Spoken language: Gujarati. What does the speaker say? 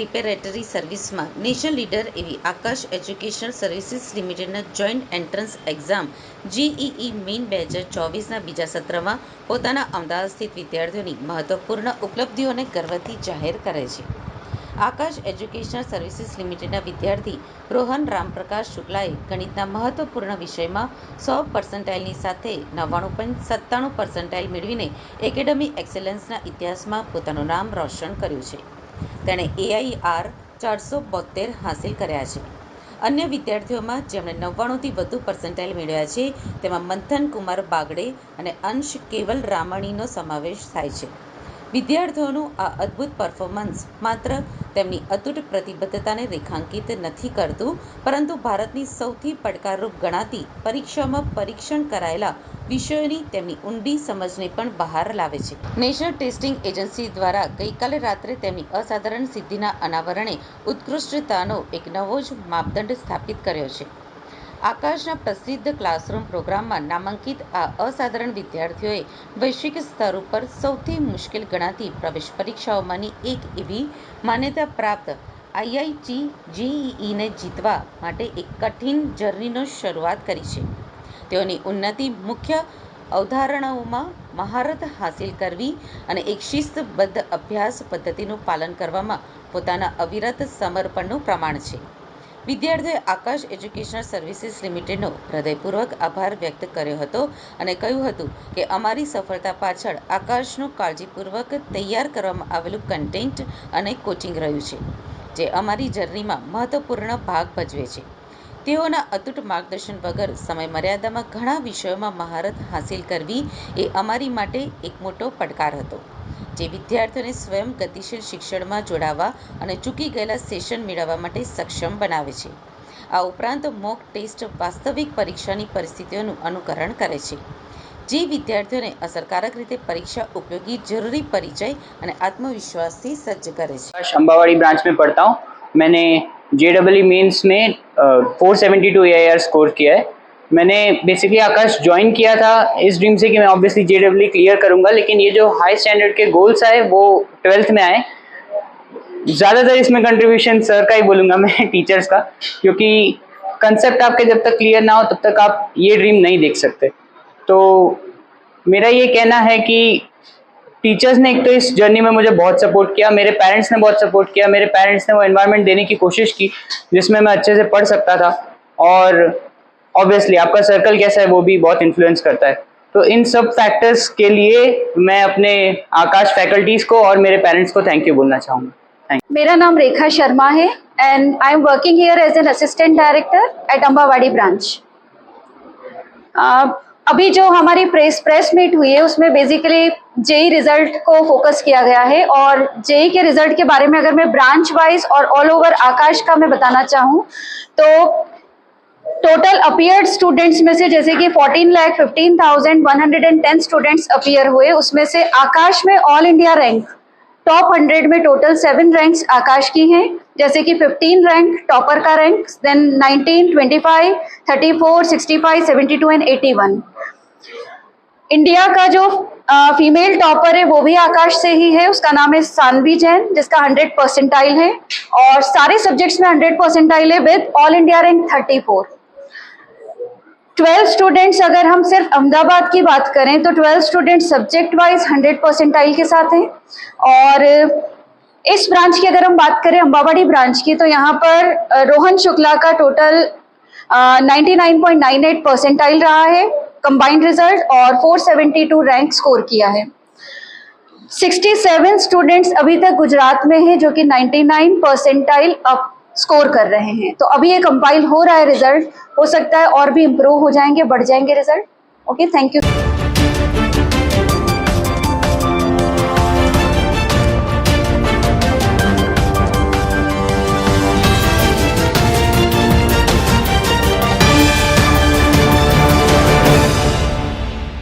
પ્રિપેરેટરી સર્વિસમાં નેશનલ લીડર એવી આકાશ એજ્યુકેશનલ સર્વિસીસ લિમિટેડના joint entrance exam, JEE main બે હજાર ચોવીસના બીજા સત્રમાં પોતાના અમદાવાદ સ્થિત વિદ્યાર્થીઓની મહત્વપૂર્ણ ઉપલબ્ધિઓને ગર્વથી જાહેર કરે છે. આકાશ એજ્યુકેશનલ સર્વિસીસ લિમિટેડના વિદ્યાર્થી રોહન રામપ્રકાશ શુક્લાએ ગણિતના મહત્વપૂર્ણ વિષયમાં સો પર્સન્ટાઇલની સાથે નવ્વાણું પોઈન્ટ સત્તાણું પર્સન્ટાઇલ મેળવીને એકેડમી એક્સેલન્સના ઇતિહાસમાં પોતાનું નામ રોશન કર્યું છે. તેણે એઆઈઆર ચારસો બોતેર હાંસિલ કર્યા છે. અન્ય વિદ્યાર્થીઓમાં જેમણે નવ્વાણુંથી વધુ પર્સન્ટાઇલ મેળવ્યા છે, તેમાં મંથન કુમાર બાગડે અને અંશ કેવલ રામાણીનો સમાવેશ થાય છે. વિદ્યાર્થીઓનું આ અદ્ભુત પરફોર્મન્સ માત્ર તેમની અતૂટ પ્રતિબદ્ધતાને રેખાંકિત નથી કરતું, પરંતુ ભારતની સૌથી પડકારરૂપ ગણાતી પરીક્ષામાં પરીક્ષણ કરાયેલા વિષયોની તેમની ઊંડી સમજને પણ બહાર લાવે છે. નેશનલ ટેસ્ટિંગ એજન્સી દ્વારા ગઈકાલે રાત્રે તેમની અસાધારણ સિદ્ધિના અનાવરણે ઉત્કૃષ્ટતાનો એક નવો જ માપદંડ સ્થાપિત કર્યો છે. આકાશના પ્રસિદ્ધ ક્લાસરૂમ પ્રોગ્રામમાં નામાંકિત આ અસાધારણ વિદ્યાર્થીઓએ વૈશ્વિક સ્તર ઉપર સૌથી મુશ્કેલ ગણાતી પ્રવેશ પરીક્ષાઓમાંની એક એવી માન્યતા પ્રાપ્ત આઈઆઈટી જેઈઈને જીતવા માટે એક કઠિન જર્નીનો શરૂઆત કરી છે. તેઓની ઉન્નતિ મુખ્ય અવધારણાઓમાં મહારત હાંસિલ કરવી અને એક શિસ્તબદ્ધ અભ્યાસ પદ્ધતિનું પાલન કરવામાં પોતાના અવિરત સમર્પણનું પ્રમાણ છે. વિદ્યાર્થીઓએ આકાશ એજ્યુકેશનલ સર્વિસીસ લિમિટેડનો હૃદયપૂર્વક આભાર વ્યક્ત કર્યો હતો અને કહ્યું હતું કે અમારી સફળતા પાછળ આકાશનું કાળજીપૂર્વક તૈયાર કરવામાં આવેલું કન્ટેન્ટ અને કોચિંગ રહ્યું છે, જે અમારી જર્નીમાં મહત્વપૂર્ણ ભાગ ભજવે છે. તેઓના અતૂટ માર્ગદર્શન વગર સમય મર્યાદામાં ઘણા વિષયોમાં મહારત હાંસિલ કરવી એ અમારી માટે એક મોટો પડકાર હતો જે વિદ્યાર્થીઓને સ્વયં ગતિશીલ શિક્ષણમાં જોડાવા અને ચૂકી ગયેલા સેશન મેળવવા માટે સક્ષમ બનાવે છે આ ઉપરાંત મોક ટેસ્ટ વાસ્તવિક પરીક્ષાની પરિસ્થિતિઓનું અનુકરણ કરે છે જે વિદ્યાર્થીઓને અસરકારક રીતે પરીક્ષા ઉપયોગી જરૂરી પરિચય અને આત્મવિશ્વાસથી સજ્જ કરે છે अम्बावाड़ी ब्रांच में पढ़ता हूँ मैंने जे डबल मेंस में four seventy two A I R score किया है। मैंने बेसिकली आकाश ज्वाइन किया था इस ड्रीम से कि मैं ऑब्वियसली जे डब्ल्यू क्लियर करूँगा, लेकिन ये जो हाई स्टैंडर्ड के गोल्स आए, वो ट्वेल्थ में आए। ज़्यादातर इसमें कंट्रीब्यूशन सर का ही बोलूँगा मैं टीचर्स का, क्योंकि कंसेप्ट आपके जब तक क्लियर ना हो, तब तक आप ये ड्रीम नहीं देख सकते। तो मेरा ये कहना है कि टीचर्स ने एक तो इस जर्नी में मुझे बहुत सपोर्ट किया, मेरे पेरेंट्स ने बहुत सपोर्ट किया, मेरे पेरेंट्स ने वो एनवायरनमेंट देने की कोशिश की, जिसमें मैं अच्छे से पढ़ सकता था। और ऑब्वियसली आपका सर्कल कैसा है, वो भी बहुत इन्फ्लुएंस करता है। तो इन सब फैक्टर्स के लिए मैं अपने आकाश फैकल्टीज़ को और मेरे पेरेंट्स को थैंक यू बोलना चाहूँगा। मेरा नाम रेखा शर्मा है and I am working here as an assistant director at Ambawadi branch अभी जो हमारी प्रेस प्रेस मीट हुई है, उसमें बेसिकली जेई रिज़ल्ट को फोकस किया गया है और जेई के रिज़ल्ट के बारे में अगर मैं ब्रांच वाइज और ऑल ओवर आकाश का मैं बताना चाहूँ तो टोटल अपियर्ड स्टूडेंट्स में से जैसे कि 14 lakh fifteen thousand one hundred and ten students appear हुए उसमें से आकाश में all India rank top hundred में टोटल सेवन रैंक्स आकाश की हैं जैसे कि 15 रैंक टॉपर का रैंक देन 19, 25, 34, 65, 72 एंड 81 इंडिया का जो फीमेल टॉपर है, वो भी आकाश से ही है। उसका नाम है सानवी जैन जिसका 100 परसेंटाइल है। और सारे सब्जेक्ट्स में 100 परसेंटाइल है with all India rank 34 twelve students अगर हम सिर्फ़ अहमदाबाद की बात करें तो twelve students subject wise hundred percentile के साथ हैं। और इस ब्रांच की अगर हम बात करें अम्बावाड़ी ब्रांच की तो यहाँ पर रोहन शुक्ला का total ninety nine point nine eight percentile रहा है। कंबाइंड रिज़ल्ट और four seventy two rank score किया है। 67 स्टूडेंट्स अभी तक गुजरात में हैं, जो कि 99 परसेंटाइल अप स्कोर कर रहे हैं। तो अभी ये कंपाइल हो रहा है रिज़ल्ट हो सकता है और भी इम्प्रूव हो जाएँगे, बढ़ जाएँगे रिज़ल्ट ओके थैंक यू